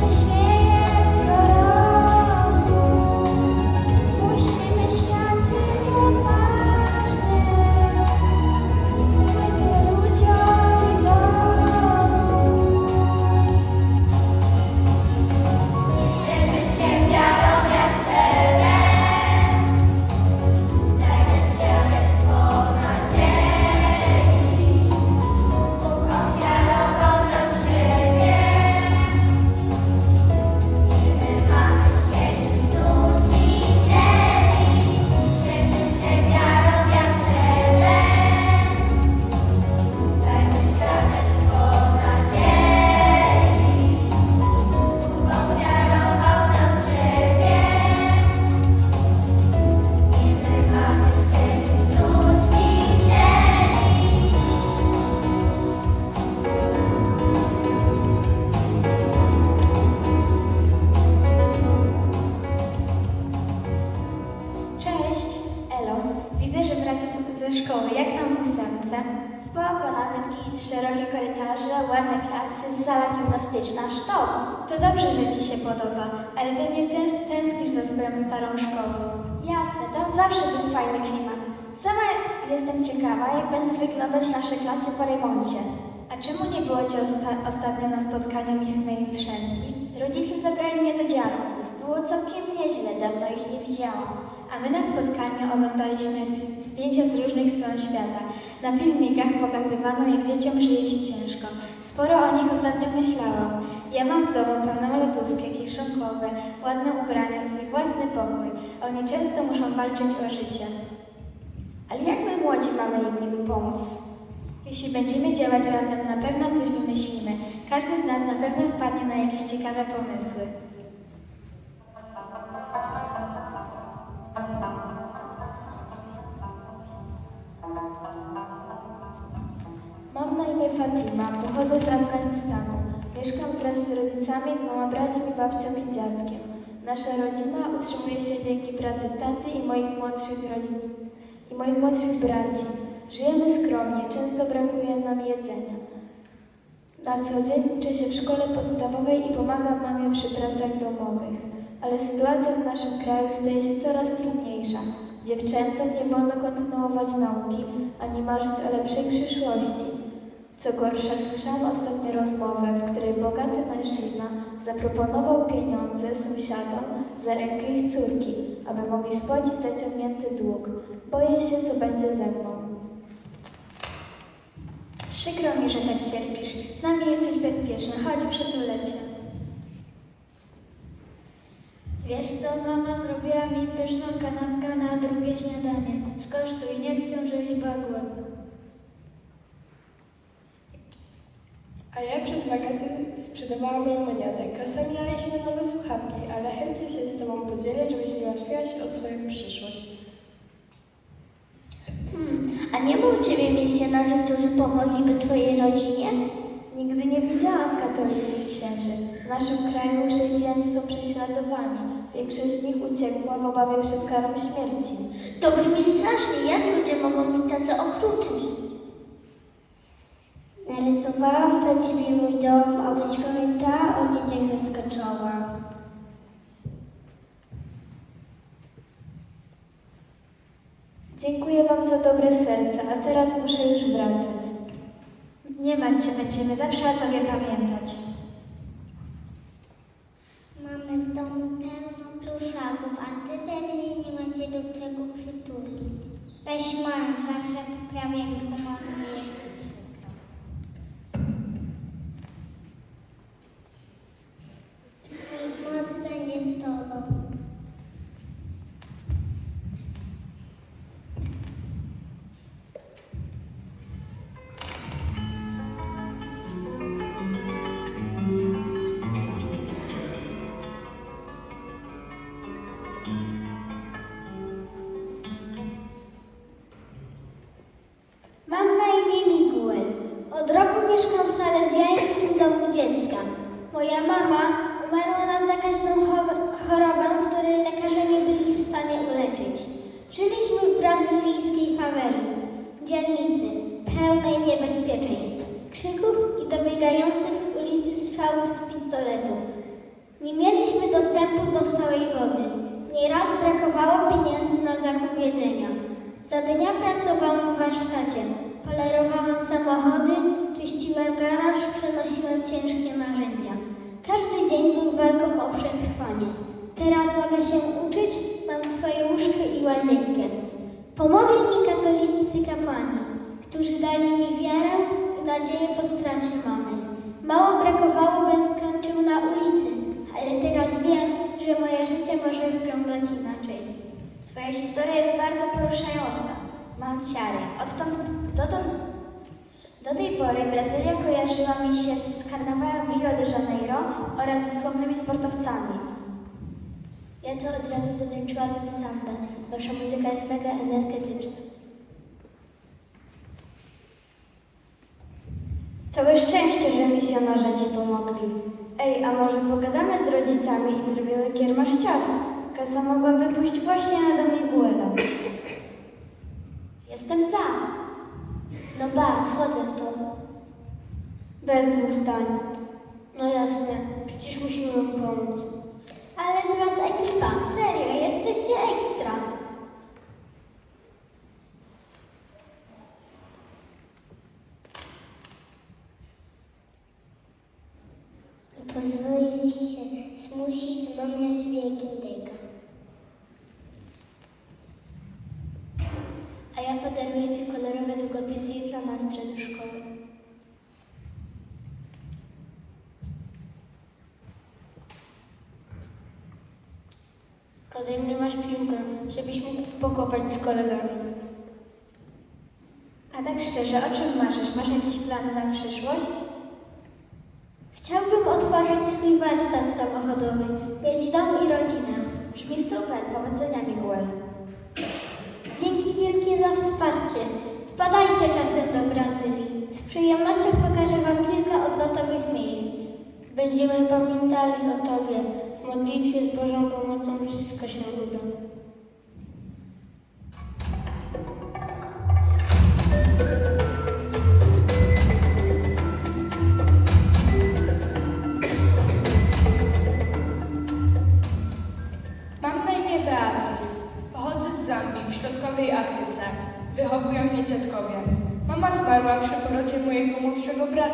Jesus. Sala gimnastyczna sztos. To dobrze, że ci się podoba, ale pewnie też tęsknisz za swoją starą szkołą. Jasne, tam zawsze był fajny klimat. Sama jestem ciekawa, jak będą wyglądać nasze klasy po remoncie. A czemu nie było cię osta- ostatnio na spotkaniu misnej jutrzenki? Rodzice zabrali mnie do dziadków. Było całkiem nieźle, dawno ich nie widziałam. A my na spotkaniu oglądaliśmy zdjęcia z różnych stron świata. Na filmikach pokazywano, jak dzieciom żyje się ciężko. Sporo o nich ostatnio myślałam. Ja mam w domu pełną lodówkę, kieszonkowe, ładne ubrania, swój własny pokój. Oni często muszą walczyć o życie. Ale jak my młodzi mamy im niby pomóc? Jeśli będziemy działać razem, na pewno coś wymyślimy. Każdy z nas na pewno wpadnie na jakieś ciekawe pomysły. Afganistanu. Mieszkam wraz z rodzicami, dwoma braćmi, babcią i dziadkiem. Nasza rodzina utrzymuje się dzięki pracy taty i moich młodszych rodzic i moich młodszych braci. Żyjemy skromnie, często brakuje nam jedzenia. Na co dzień uczę się w szkole podstawowej i pomagam mamie przy pracach domowych. Ale sytuacja w naszym kraju staje się coraz trudniejsza. Dziewczętom nie wolno kontynuować nauki, ani marzyć o lepszej przyszłości. Co gorsza, słyszałam ostatnio rozmowę, w której bogaty mężczyzna zaproponował pieniądze sąsiadom za rękę ich córki, aby mogli spłacić zaciągnięty dług. Boję się, co będzie ze mną. Przykro mi, że tak cierpisz. Z nami jesteś bezpieczna. Chodź, przytulę cię. Wiesz co, mama zrobiła mi pyszną kanapkę na drugie śniadanie. Skosztuj, nie chcę, żebyś była głodna. A ja przez wakacje sprzedawałam lemoniadę. Kasa miała iść na nowe słuchawki, ale chętnie się z Tobą podzielę, żebyś nie martwiła się o swoją przyszłość. Hmm, a nie ma u Ciebie misjonarzy, którzy pomogliby Twojej rodzinie? Nigdy nie widziałam katolickich księży. W naszym kraju chrześcijanie są prześladowani. Większość z nich uciekła w obawie przed karą śmierci. To brzmi strasznie. Jak ludzie mogą być tacy okrutni? Narysowałam dla Ciebie mój dom, abyś pamiętała o dzieciach zaskoczona. Dziękuję Wam za dobre serce, a teraz muszę już wracać. Nie martw się, będziemy zawsze o tobie pamiętać. Mamy w domu pełno pluszaków, a Ty pewnie nie ma się do tego przytulić. Weź mam, zawsze poprawiam i pomalujesz kuzyka. Katolicy kapłani, którzy dali mi wiarę i nadzieję po stracie mamy. Mało brakowało, bym skończył na ulicy, ale teraz wiem, że moje życie może wyglądać inaczej. Twoja historia jest bardzo poruszająca. Mam ciary. Odtąd, dotąd, do tej pory Brazylia kojarzyła mi się z karnawałem w Rio de Janeiro oraz ze sławnymi sportowcami. Ja to od razu zatańczyłabym sambę. Wasza muzyka jest mega energetyczna. Całe szczęście, że misjonarze ci pomogli. Ej, a może pogadamy z rodzicami i zrobimy kiermasz ciast? Kasa mogłaby pójść właśnie na dom Miguela. Jestem za. No ba, wchodzę w to. Bez dwóch zdań. No jasne, przecież musimy mu pomóc. Ale z was ekipa, serio, jesteście ekstra. Ci się zmusić mamę świętego. A ja podaruję Ci kolorowe długopisy i flamastre do szkoły. Ode mnie masz piłkę, żebyś mógł pokopać z kolegami. A tak szczerze, o czym marzysz? Masz jakieś plany na przyszłość? Otworzyć swój warsztat samochodowy, mieć dom i rodzinę. Brzmi super, powodzenia Miguel. Dzięki wielkie za wsparcie. Wpadajcie czasem do Brazylii. Z przyjemnością pokażę Wam kilka odlotowych miejsc. Będziemy pamiętali o Tobie. W modlitwie z Bożą pomocą wszystko się uda.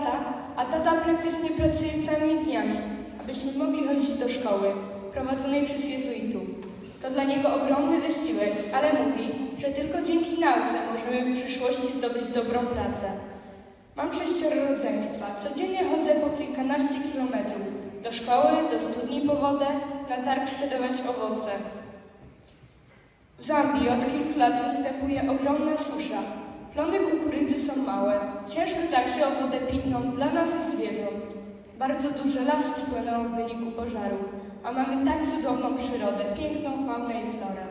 Brata, a tata praktycznie pracuje całymi dniami, abyśmy mogli chodzić do szkoły, prowadzonej przez jezuitów. To dla niego ogromny wysiłek, ale mówi, że tylko dzięki nauce możemy w przyszłości zdobyć dobrą pracę. Mam sześcioro rodzeństwa. Codziennie chodzę po kilkanaście kilometrów. Do szkoły, do studni po wodę, na targ sprzedawać owoce. W Zambii od kilku lat występuje ogromna susza. Plony kukurydzy są małe. Ciężko także o wodę pitną dla nas i zwierząt. Bardzo duże lasy spłynęło w wyniku pożarów, a mamy tak cudowną przyrodę, piękną faunę i florę.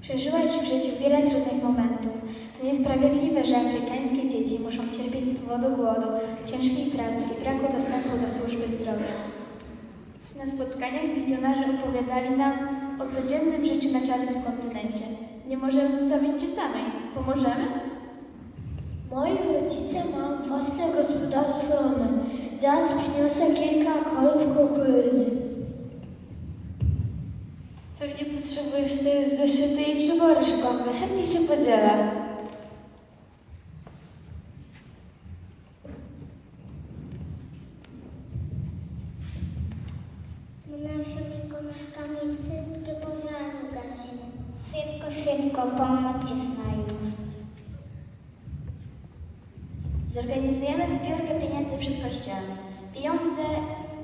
Przeżyłaś w życiu wiele trudnych momentów. To niesprawiedliwe, że afrykańskie dzieci muszą cierpieć z powodu głodu, ciężkiej pracy i braku dostępu do służby zdrowia. Na spotkaniach misjonarze opowiadali nam o codziennym życiu na czarnym kontynencie. Nie możemy zostawić Cię samej. Pomożemy? Moi rodzice mają własne gospodarstwo rolne. Zaraz przyniosę kilka kolb kukurydzy. Pewnie potrzebujesz też zeszyty i przybory szkolne. Chętnie się podzielę. Pomóżcie znajomych. Zorganizujemy zbiórkę pieniędzy przed kościołem. Pieniądze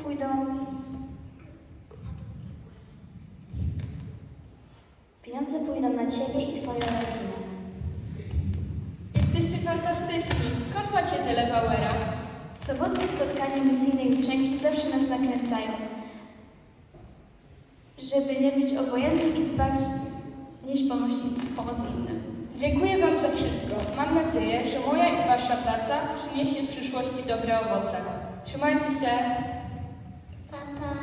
pójdą. Pieniądze pójdą na Ciebie i Twoją rodzinę. Jesteście fantastyczni. Skąd macie tyle powera? Sobotnie spotkania misyjnej uczenki zawsze nas nakręcają, żeby nie być obojętnym i dbać niż pomoc, pomoc innym. Dziękuję Wam za wszystko. Mam nadzieję, że moja i Wasza praca przyniesie w przyszłości dobre owoce. Trzymajcie się. Papa.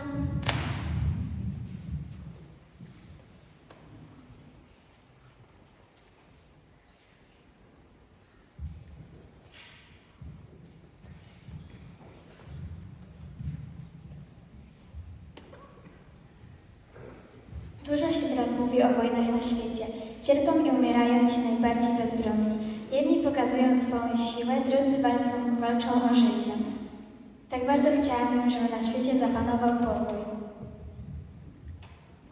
Dużo się teraz mówi o wojnach na świecie. Cierpią i umierają ci najbardziej bezbronni. Jedni pokazują swoją siłę, drudzy walczą, walczą o życie. Tak bardzo chciałabym, żeby na świecie zapanował pokój.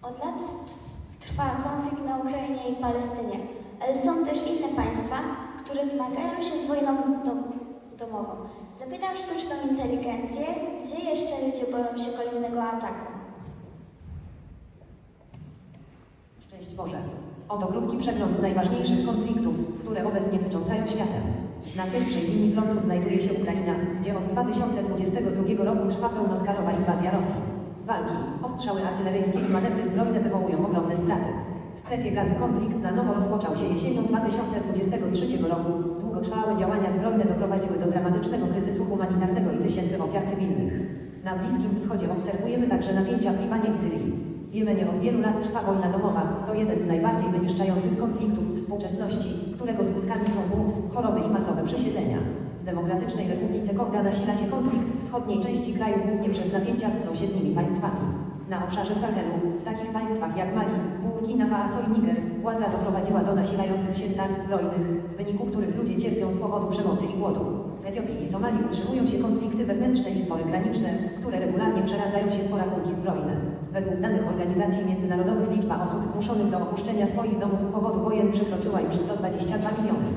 Od lat trwa konflikt na Ukrainie i Palestynie, ale są też inne państwa, które zmagają się z wojną dom domową. Zapytam sztuczną inteligencję, gdzie jeszcze ludzie boją się kolejnego ataku. Boże. Oto krótki przegląd najważniejszych konfliktów, które obecnie wstrząsają światem. Na pierwszej linii frontu znajduje się Ukraina, gdzie od 2022 roku trwa pełnoskalowa inwazja Rosji. Walki, ostrzały artyleryjskie i manewry zbrojne wywołują ogromne straty. W strefie gazy konflikt na nowo rozpoczął się jesienią 2023 roku. Długotrwałe działania zbrojne doprowadziły do dramatycznego kryzysu humanitarnego i tysięcy ofiar cywilnych. Na Bliskim Wschodzie obserwujemy także napięcia w Libanie i Syrii. W Jemenie od wielu lat trwa wojna domowa. To jeden z najbardziej wyniszczających konfliktów współczesności, którego skutkami są głód, choroby i masowe przesiedlenia. W Demokratycznej Republice Konga nasila się konflikt w wschodniej części kraju głównie przez napięcia z sąsiednimi państwami. Na obszarze Sahelu, w takich państwach jak Mali, Burkina Faso i Niger, władza doprowadziła do nasilających się starć zbrojnych, w wyniku których ludzie cierpią z powodu przemocy i głodu. W Etiopii i Somalii utrzymują się konflikty wewnętrzne i spory graniczne, które regularnie przeradzają się w porachunki zbrojne. Według danych organizacji międzynarodowych liczba osób zmuszonych do opuszczenia swoich domów z powodu wojen przekroczyła już 122 miliony.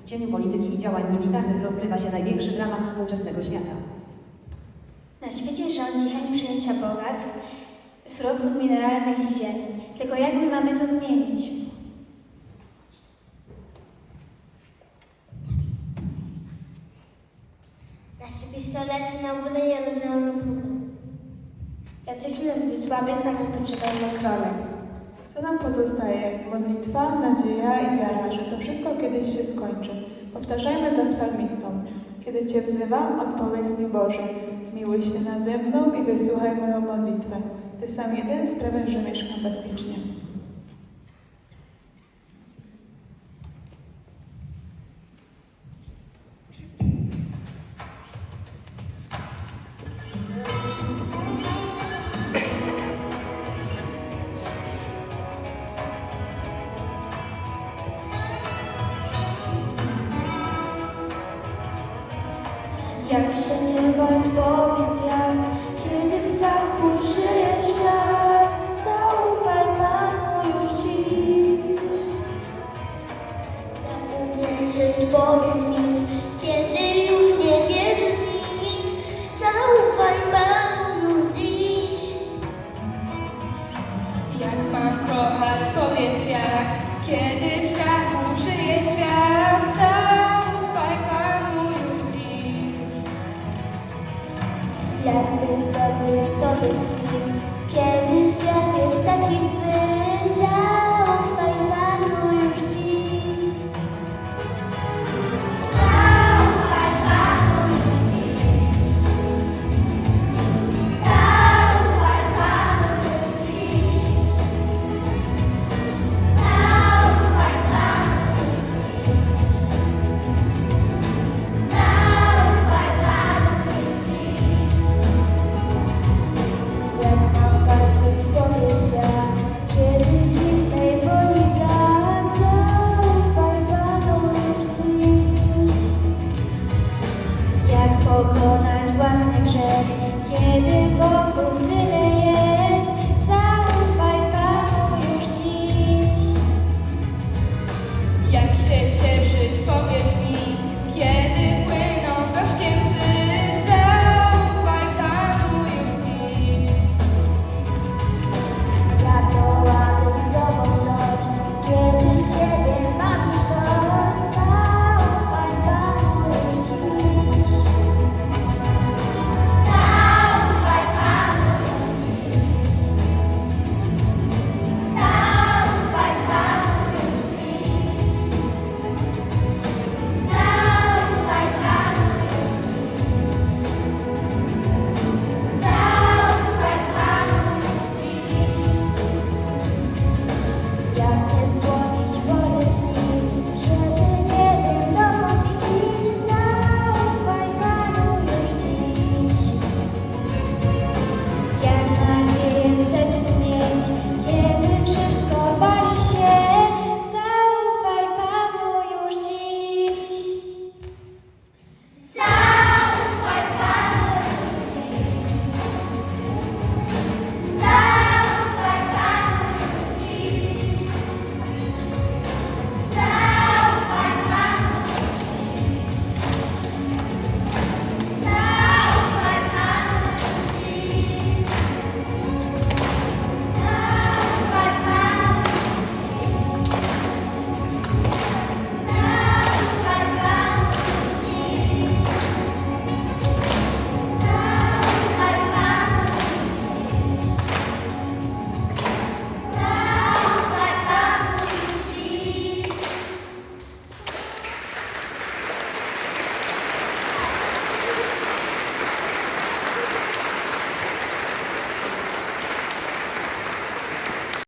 W cieniu polityki i działań militarnych rozgrywa się największy dramat współczesnego świata. Na świecie rządzi chęć przyjęcia bogactw, surowców mineralnych i ziemi. Tylko jak my mamy to zmienić? Nasze pistolety na wodę nie rozwiążą. Jesteśmy zbyt słabi, sami potrzebujemy kronek. Co nam pozostaje? Modlitwa, nadzieja i wiara, że to wszystko kiedyś się skończy. Powtarzajmy za psalmistą. Kiedy Cię wzywam, odpowiedz mi Boże. Zmiłuj się nade mną i wysłuchaj moją modlitwę. Ty sam jeden sprawiasz, że mieszkam bezpiecznie. Mi, kiedy świat jest taki zły,